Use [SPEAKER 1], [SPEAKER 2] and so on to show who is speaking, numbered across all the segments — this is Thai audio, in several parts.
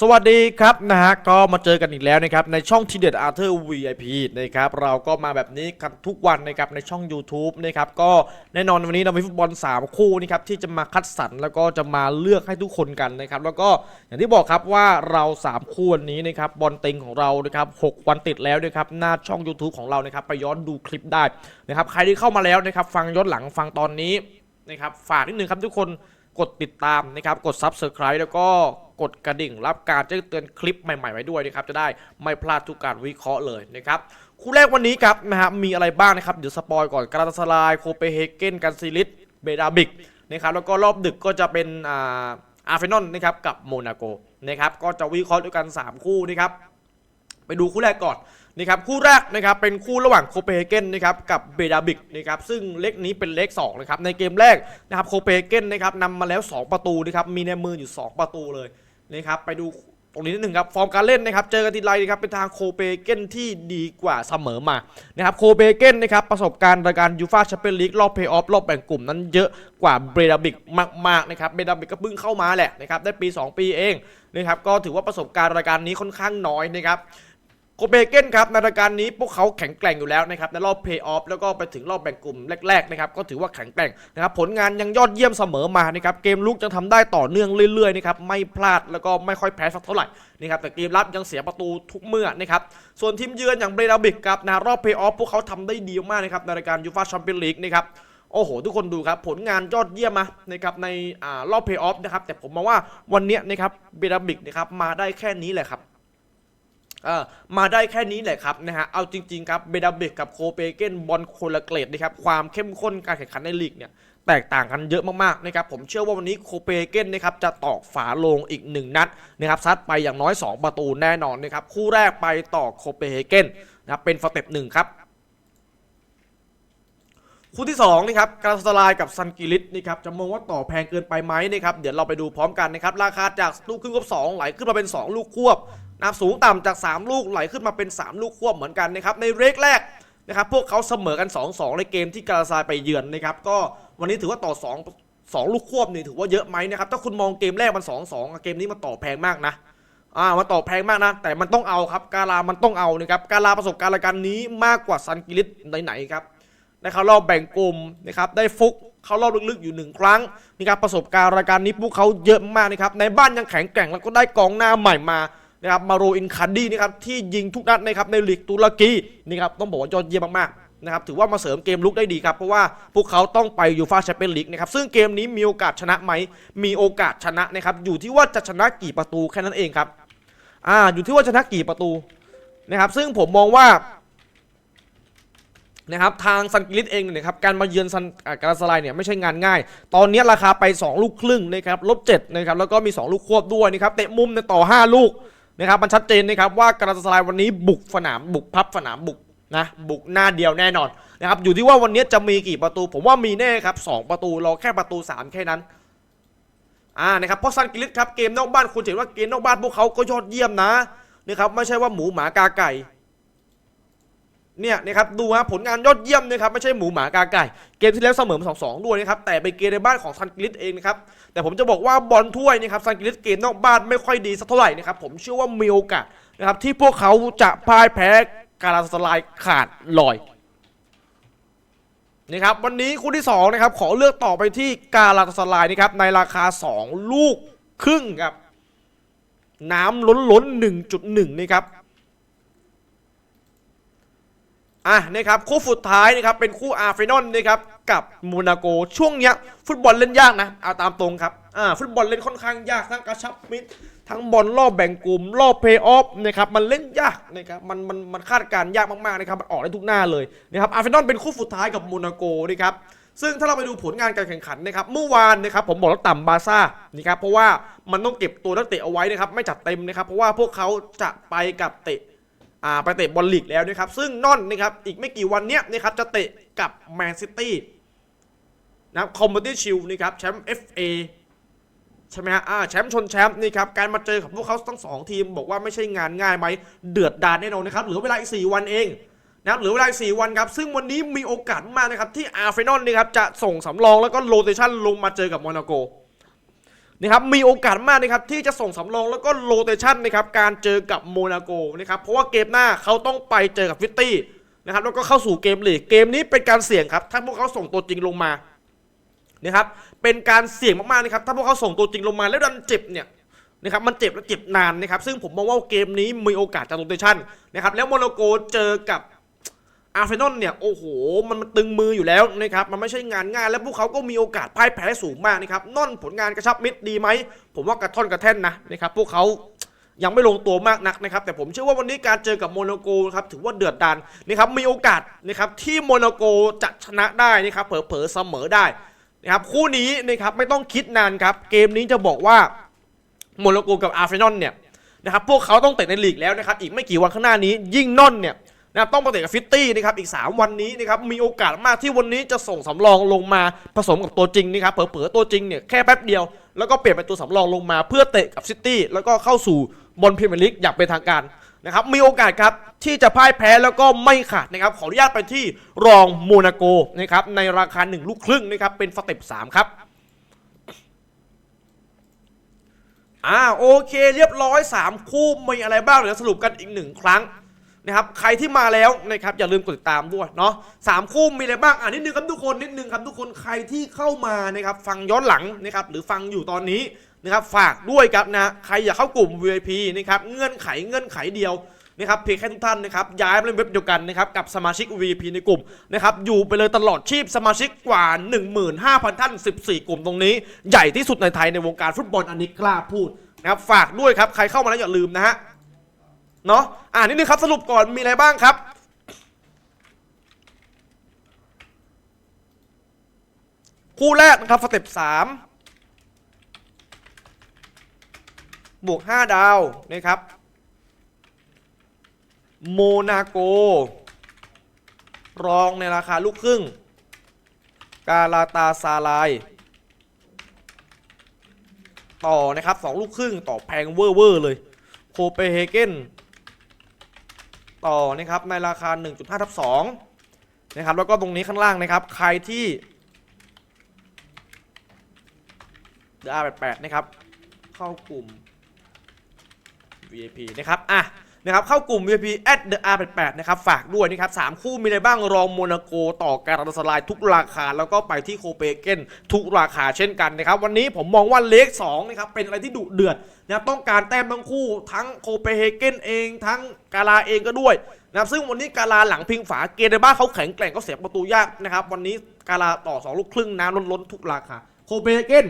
[SPEAKER 1] สวัสดีครับนะฮะก็มาเจอกันอีกแล้วนะครับในช่องทีเด็ดอาร์เธอร์ VIP นะครับเราก็มาแบบนี้กันทุกวันนะครับในช่อง YouTube นะครับก็แน่นอนวันนี้เรามีฟุตบอล 3 คู่นะครับที่จะมาคัดสรรแล้วก็จะมาเลือกให้ทุกคนกันนะครับแล้วก็อย่างที่บอกครับว่าเรา 3 คู่วันนี้นะครับบอลเต็งของเรานะครับ6วันติดแล้วนะครับหน้าช่อง YouTube ของเรานะครับไปย้อนดูคลิปได้นะครับใครที่เข้ามาแล้วนะครับฟังย้อนหลังฟังตอนนี้นะครับฝากนิดนึงครับทุกคนกดติดตามนะครับกด Subscribe แล้วก็ กดกระดิ่ง รับการแจ้งเตือนคลิปใหม่ๆไว้ด้วยนะครับจะได้ไม่พลาดทุกการวิเคราะห์เลยนะครับคู่แรกวันนี้ครับนะฮะมีอะไรบ้างนะครับเดี๋ยวสปอยก่อนกราตาสลายโคเปเฮเกนกันซิลิสเบดาบิกนะครับแล้วก็รอบดึกก็จะเป็นอ่าอาร์เฟนอลนะครับกับโมนาโกนะครับก็จะวิเคราะห์ด้วยกัน 3 คู่นะครับไปดูคู่แรกก่อนนะครับคู่แรกนะครับเป็นคู่ระหว่างโคเปนเฮเกนนะครับกับเบดาบิกนะครับซึ่งเลขนี้เป็นเลข2นะครับในเกมแรกนะครับโคเปนเฮเกนนะครับนำมาแล้ว 2 ประตูนะครับมีในมืออยู่ 2 ประตูเลย นะครับไปดูตรงนี้นิดหนึ่งครับฟอร์มการเล่นนะครับเจอกันทีไรนะครับเป็นทางโคเปเกนที่ดีกว่าเสมอมานะครับโคเปเกนนะครับประสบการณ์รายการยูฟาแชมเปี้ยนลีกรอบเพย์ออฟรอบแบ่งกลุ่มนั้นเยอะกว่าเบรดาบิกมากๆนะครับเบรดาบิกก็เพิ่งเข้ามาแหละนะครับได้ปี 2 ปีเองนะครับก็ถือว่าประสบการณ์รายการนี้ค่อนข้างน้อยนะครับ โคเปนเฮเกนครับในรายการนี้พวกเขาแข็งแกร่งอยู่แล้วนะครับในรอบเพย์ออฟแล้วก็ไปถึงรอบแบ่งกลุ่มแรกๆนะครับก็ถือว่าแข็งแกร่งนะครับผลงานยังยอดเยี่ยมเสมอมานะครับเกมลุกยังทำได้ต่อเนื่องเรื่อยๆนะครับไม่พลาดแล้วก็ไม่ค่อยแพ้สักเท่าไหร่นะครับแต่เกมรับยังเสียประตูทุกเมื่อนะครับส่วนทีมเยือนอย่างเบรดาบิกครับในรอบเพย์ออฟพวกเขาทำได้ดีมากนะครับในรายการยูฟาแชมเปี้ยนลีกนะครับโอ้โห ทุกคนดูครับ ผลงานยอดเยี่ยมมานะครับในอ่ารอบเพย์ออฟนะครับแต่ผมมองว่าวันนี้นะครับเบรดาบิกนะครับมาได้แค่นี้แหละครับ มาได้แค่นี้แหละครับนะฮะเอาจริงๆครับเบดาเบกกับโคเปเกนบอลโคนละเกรดนะครับความเข้มข้นการแข่งขันในลีกเนี่ยแตกต่างกันเยอะมากๆนะครับผมเชื่อว่าวันนี้โคเปเกนนะครับจะตอกฝาลงอีกหนึ่งนัดนะครับซัดไปอย่างน้อย 2 ประตูแน่นอนนะครับคู่แรกไปต่อโคเปเกนนะครับเป็นสเต็ปหนึ่งครับคู่ที่2นะครับกาลาสลายกับซันกิลิสนะครับจะมองว่าต่อแพงเกินไปไหมนะครับเดี๋ยวเราไปดูพร้อมกันนะครับราคาจากลูกครึ่งควบ2ไหลขึ้นมาเป็น 2 ลูกควบ นะครับสูงต่ำจาก 3 ลูกไหลขึ้นมาเป็น 3 ลูกควบเหมือนกันนะครับในเรกแรกนะครับพวกเขาเสมอกัน 2-2 ในเกมที่กาลาสลายไปเยือนนะครับก็วันนี้ถือว่าต่อ 2 2 ลูกควบนี่ถือว่าเยอะไหมนะครับถ้าคุณมองเกมแรกมัน 2-2 เกมนี้มันต่อแพงมากนะอ่ามันต่อแพงมากนะ แต่มันต้องเอาครับกาลามันต้องเอานะครับกาลาประสบการณ์รายการนี้มากกว่าซันกิลิสไหนๆครับได้เข้ารอบแบ่งกลุ่มนะครับได้ฟุกเข้ารอบลึกๆอยู่หนึ่งครั้งนะครับประสบการณ์รายการนี้พวกเขาเยอะมากนะครับในบ้านยังแข็งแกร่งแล้วก็ได้กองหน้าใหม่มา นะครับมาโรอินคันดี้นะครับที่ยิงทุกนัดนะครับในลีกตุรกีนี่ครับต้องบอกว่ายอดเยี่ยมมากๆนะครับถือว่ามาเสริมเกมลุกได้ดีครับเพราะว่าพวกเขาต้องไปยูฟาแชมเปี้ยนลีกนะครับซึ่งเกมนี้มีโอกาสชนะไหมมีโอกาสชนะนะครับอยู่ที่ว่าจะชนะกี่ประตูแค่นั้นเองครับอ่าอยู่ที่ว่าชนะกี่ประตูนะครับซึ่งผมมองว่านะครับทางซันกิลิสเองเนี่ยครับการมาเยือนซันกาลาสไลายเนี่ยไม่ใช่งานง่าย ตอนนี้ราคาไป 2 ลูกครึ่งนะครับลบ7นะครับแล้วก็มี 2 ลูกควบด้วยนะครับเตะมุมในยต่อ 5 ลูก นะครับมันชัดเจนนะครับว่ากาลาสไลายวันนี้บุกสนามบุกพับสนามบุกนะบุกหน้าเดียวแน่นอนนะครับอยู่ที่ว่าวันนี้จะมีกี่ประตู ผมว่ามีแน่ครับ2ประตูรอแค่ประตู 3 แค่นั้นอ่านะครับเพราะซันกิลิสครับเกมนอกบ้านคุณเห็นว่าเกมนอกบ้านพวกเขาก็ยอดเยี่ยมนะนะครับไม่ใช่ว่าหมูหมากาไก่ เนี่ยนะครับดูฮะผลงานยอดเยี่ยมนะครับไม่ใช่หมูหมากาไก่ เกมที่แล้วเสมอสองสองด้วยนะครับแต่ไปเกมในบ้านของซันกลิสเองนะครับแต่ผมจะบอกว่าบอลถ้วยนะครับซันกลิสเกมนอกบ้านไม่ค่อยดีสักเท่าไหร่นะครับผมเชื่อว่ามีโอกาสนะครับที่พวกเขาจะพ่ายแพ้กาลาสลายขาดลอยนะครับวันนี้คู่ที่สองนะครับขอเลือกต่อไปที่กาลาสลายนะครับในราคา 2 ลูกครึ่งครับน้ำล้นล้น1.1 นะครับ อะนะครับคู่สุดท้ายนะครับเป็นคู่อาร์เฟนอลนะครับกับโมนาโกช่วงเนี้ย ฟุตบอลเล่นยากนะเอาตามตรงครับอ่าฟุตบอลเล่นค่อนข้างยากทั้งกระชับมิตรทั้งบอลรอบแบ่งกลุ่มรอบเพย์ออฟนะครับมันเล่นยากนะครับมันมันมันคาดการยากมากๆนะครับมันออกได้ทุกหน้าเลยนะครับอาร์เฟนอลเป็นคู่สุดท้ายกับโมนาโกนะครับซึ่งถ้าเราไปดูผลงานการแข่งขันนะครับเมื่อวานนะครับผมบอกแล้วต่ำบาซ่านะครับเพราะว่ามันต้องเก็บตัวนักเตะเอาไว้นะครับไม่จัดเต็มนะครับเพราะว่าพวกเขาจะไปกับเตะ ไปเตะบอลลีกแล้วนะครับ ซึ่งนอนนะครับอีกไม่กี่วันเนี้ยนะครับจะเตะกับแมนซิตี้นะครับคอมมูนิตี้ชิลนะครับแชมป์ FA ใช่ไหมฮะแชมป์ชนแชมป์นี่ครับการมาเจอกับพวกเขาทั้งสองทีม บอกว่าไม่ใช่งานง่ายไหมเดือดดาลแน่นอนนะครับเหลือเวลาอีก4วันเองนะครับเหลือเวลาอีก4วันครับซึ่งวันนี้มีโอกาสมากนะครับที่อาร์เฟนอลนะครับจะส่งสำรองแล้วก็โรเตชันลงมาเจอกับโมนาโก นะครับมีโอกาสมากนะครับที่จะส่งสำรองแล้วก็โรเตชันนะครับการเจอกับโมนาโกนะครับเพราะว่าเกมหน้าเขาต้องไปเจอกับฟิตตี้นะครับแล้วก็เข้าสู่เกมลีกเกมนี้เป็นการเสี่ยงครับถ้าพวกเขาส่งตัวจริงลงมานะครับเป็นการเสี่ยงมากๆนะครับถ้าพวกเขาส่งตัวจริงลงมาแล้วดันเจ็บเนี่ยนะครับมันเจ็บแล้วเจ็บนานนะครับซึ่งผมมองว่าเกมนี้มีโอกาสจะโรเตชันนะครับแล้วโมนาโกเจอกับ อาร์เซนอลเนี่ยโอ้โหมันมันตึงมืออยู่แล้วนะครับมันไม่ใช่งานง่ายและพวกเขาก็มีโอกาสพ่ายแพ้สูงมากนะครับนอนผลงานกระชับมิตรดีไหมผมว่ากระท่อนกระแท่นนะนะครับพวกเขายังไม่ลงตัวมากนักนะครับแต่ผมเชื่อว่าวันนี้การเจอกับโมนาโกนะครับถือว่าเดือดดานนะครับมีโอกาสนะครับที่โมนาโกจะชนะได้นะครับเผลอๆเสมอได้นะครับคู่นี้นะครับไม่ต้องคิดนานครับเกมนี้จะบอกว่าโมนาโกกับอาร์เซนอลเนี่ยนะครับพวกเขาต้องเตะในลีกแล้วนะครับอีกไม่กี่วันข้างหน้านี้ยิ่งนอนเนี่ย นะครับต้องมาเตะกับฟิตตี้นะครับอีก 3 วันนี้นะครับมีโอกาสมากที่วันนี้จะส่งสำรองลงมาผสมกับตัวจริงนะครับเผลอๆตัวจริงเนี่ยแค่แป๊บเดียว แล้วก็เปลี่ยนเป็นตัวสำรองลงมาเพื่อเตะกับซิตี้แล้วก็เข้าสู่บอลพรีเมียร์ลีกอย่างเป็นทางการนะครับมีโอกาสครับที่จะพ่ายแพ้แล้วก็ไม่ขาดนะครับขออนุญาตไปที่รองโมนาโกนะครับในราคา1ลูกครึ่งนะครับเป็นสเต็ป3ครับอ่าโอเคเรียบร้อย 3 คู่มีอะไรบ้างเดี๋ยวสรุปกันอีกหนึ่งครั้ง นะครับใครที่มาแล้วนะครับอย่าลืมกดติดตามด้วยเนาะสามคู่มีอะไรบ้างอ่านิดนึงครับทุกคนนิดนึงครับทุกคนใครที่เข้ามานะครับฟังย้อนหลังนะครับหรือฟังอยู่ตอนนี้นะครับฝากด้วยครับนะใครอยากเข้ากลุ่ม VIP นะครับเงื่อนไขเงื่อนไขเดียวนะครับเพียงแค่ทุกท่านนะครับย้ายมาเล่นเว็บเดียวกันนะครับกับสมาชิก VIP ในกลุ่มนะครับอยู่ไปเลยตลอดชีพสมาชิกกว่า 15,000 ท่าน 14 กลุ่มตรงนี้ ใหญ่ที่สุดในไทยในวงการฟุตบอลอันนี้กล้าพูดนะครับฝากด้วยครับใครเข้ามาแล้วอย่าลืมนะฮะ เนาะอ่านิดนึงครับสรุปก่อนมีอะไรบ้างครับคู่แรกนะครับสเต็ปสามบวกห้าดาวนะครับ โมนาโก รองในราคาลูกครึ่ง กาลาตาซาลาย ต่อนะครับสองลูกครึ่งต่อแพงเวอร์เวอร์เลย โคเปเฮเกน ต่อนะครับในราคา 1.5ทับ2นะครับแล้วก็ตรงนี้ข้างล่างนะครับ ใครที่เดอ R88 นะครับ เข้ากลุ่ม VIP นะครับ อะ นะครับเข้ากลุ่ม VIP at the R88 นะครับฝากด้วยนะครับ3คู่มีอะไรบ้างรองโมนาโกต่อการันสลายทุกราคา แล้วก็ไปที่โคเปนเกนทุกราคาเช่นกันนะครับวันนี้ผมมองว่าเลข2นะครับเป็นอะไรที่ดุเดือดนะครับต้องการแต้มทั้งคู่ทั้งโคเปนเฮเกนเองทั้งกาลาเองก็ด้วยนะครับซึ่งวันนี้กาลาหลังพิงฝาเกมในบ้าเขาแข็งแกร่งเขาเสียประตูยากนะครับวันนี้กาลาต่อ 2 ลูกครึ่งน้ำล้นๆทุกราคาโคเปนเฮเกน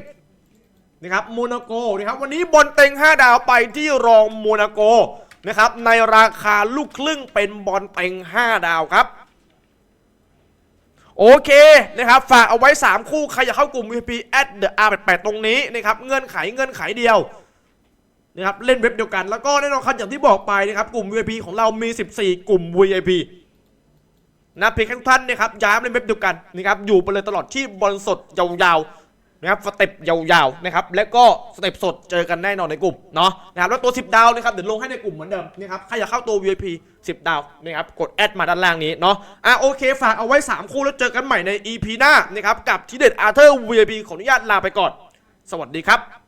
[SPEAKER 1] นะครับโมนาโกนะครับวันนี้บอลเต็ง 5 ดาวไปที่รองโมนาโก นะครับในราคาลูกครึ่งเป็นบอลเต็ง 5 ดาวครับ โอเคนะครับ ฝากเอาไว้ 3 คู่ ใครอยากเข้ากลุ่ม VP at the R88 ตรงนี้นะครับเงื่อนไขเงื่อนไขเดียวนะครับเล่นเว็บเดียวกันแล้วก็แน่นอนครับอย่างที่บอกไปนะครับกลุ่ม VIP ของเรามี 14 กลุ่ม VIP นะเพียงแค่ทุกท่านนะครับย้ายมาเล่นเว็บเดียวกันนะครับอยู่ไปเลยตลอดที่บอลสดยาวๆ นะครับสเต็ปยาวๆนะครับและก็สเต็ปสดเจอกันแน่นอนในกลุ่มเนาะนะครับแล้วตัว 10 ดาวนะครับเดี๋ยวลงให้ในกลุ่มเหมือนเดิมนะครับใครอยากเข้าตัว VIP 10 ดาวนะครับกดแอดมาด้านล่างนี้เนาะอะโอเค ฝากเอาไว้ 3 คู่แล้วเจอกันใหม่ใน EP หน้านะครับกับทีเด็ดอาร์เธอร์ VIP ขออนุญาตลาไปก่อน สวัสดีครับ